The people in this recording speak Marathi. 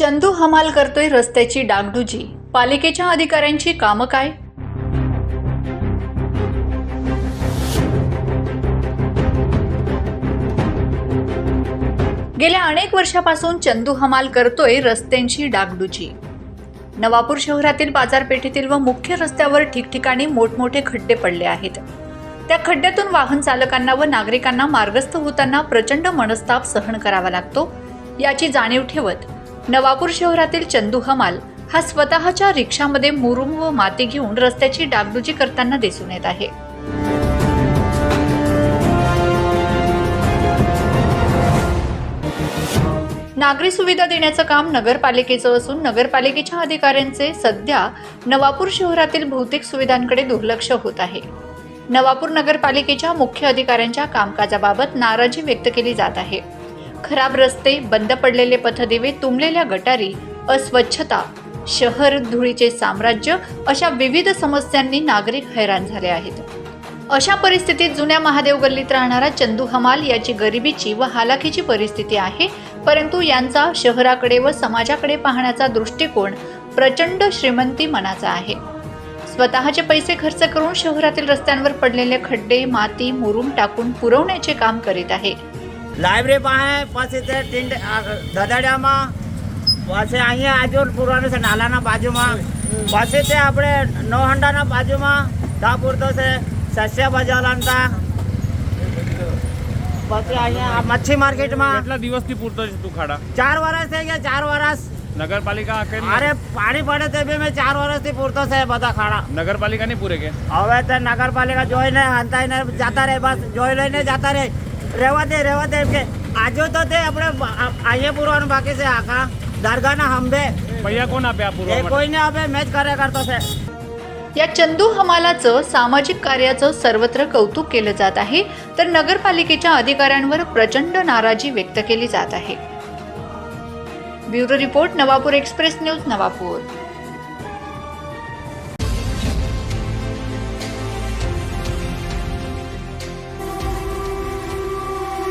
चंदू हमाल करतोय रस्त्याची डागडुजी. पालिकेच्या अधिकाऱ्यांची कामं काय? गेल्या अनेक वर्षापासून चंदू हमाल करतोय रस्त्यांची डागडुजी. नवापूर शहरातील बाजारपेठेतील व मुख्य रस्त्यावर ठिकठिकाणी मोठमोठे खड्डे पडले आहेत. त्या खड्ड्यातून वाहन चालकांना व नागरिकांना मार्गस्थ होताना प्रचंड मनस्ताप सहन करावा लागतो याची जाणीव ठेवत नवापूर शहरातील चंदू हमाल हा स्वतःच्या रिक्षामध्ये मुरुम व माती घेऊन रस्त्याची डागडुजी करताना दिसून येत आहे. नागरी सुविधा देण्याचं काम नगरपालिकेचं असून नगरपालिकेच्या अधिकाऱ्यांचे सध्या नवापूर शहरातील भौतिक सुविधांकडे दुर्लक्ष होत आहे. नवापूर नगरपालिकेच्या मुख्य अधिकाऱ्यांच्या कामकाजाबाबत नाराजी व्यक्त केली जात आहे. खराब रस्ते बंद पडलेले पथदिवे तुंबलेल्या गटारी अस्वच्छता शहर धुळीचे साम्राज्य अशा विविध समस्यांनी नागरिक हैराण झाले आहेत. अशा परिस्थितीत जुन्या महादेव गल्लीत राहणारा चंदू हमाल याची गरिबीची व हालाखीची परिस्थिती आहे परंतु यांचा शहराकडे व समाजाकडे पाहण्याचा दृष्टिकोन प्रचंड श्रीमंती मनाचा आहे. स्वतःचे पैसे खर्च करून शहरातील रस्त्यांवर पडलेले खड्डे माती मुरुम टाकून पुरवण्याचे काम करीत आहे. લાઇબ્રેરી પાસે પછી તે ટીંડ ધદાડિયામાં પછી અહીંયા આજોલ પુરાનું છે નાલાના બાજુમાં. પછી તે આપણે નવહંડાના બાજુમાં ત્યાં પૂરતો છે સસ્ય બજાર પછી અહીંયા મચ્છી માર્કેટમાં. કેટલા દિવસથી પૂરતો છે તું ખાડા ચાર વર્ષ થઈ ગયા ચાર વર્ષ નગરપાલિકા અરે પાણી પડે તે બી મેં ચાર વર્ષથી પૂરતો છે બધા ખાડા. નગરપાલિકા નહીં પૂરે કે? હવે તો નગરપાલિકા જોઈને હંતાઈને જતા રહે બસ જોઈ લઈને જતા રહે. રહેવા દે રહેવા દે એમ કે આજુ તો તે આપણે આ- અહીંયા પૂરવાનું બાકી છે આખા દરગાહના હંભે પૈયા કોણ આપે આ એ પૂરવા માટે કોઈને હવે મેચ કરે કરતો છે या चंदू हमालाचं सामाजिक कार्याचं सर्वत्र कौतुक केलं जात आहे तर नगरपालिकेच्या अधिकाऱ्यांवर प्रचंड नाराजी व्यक्त केली जात आहे bureau report Navapur express news Navapur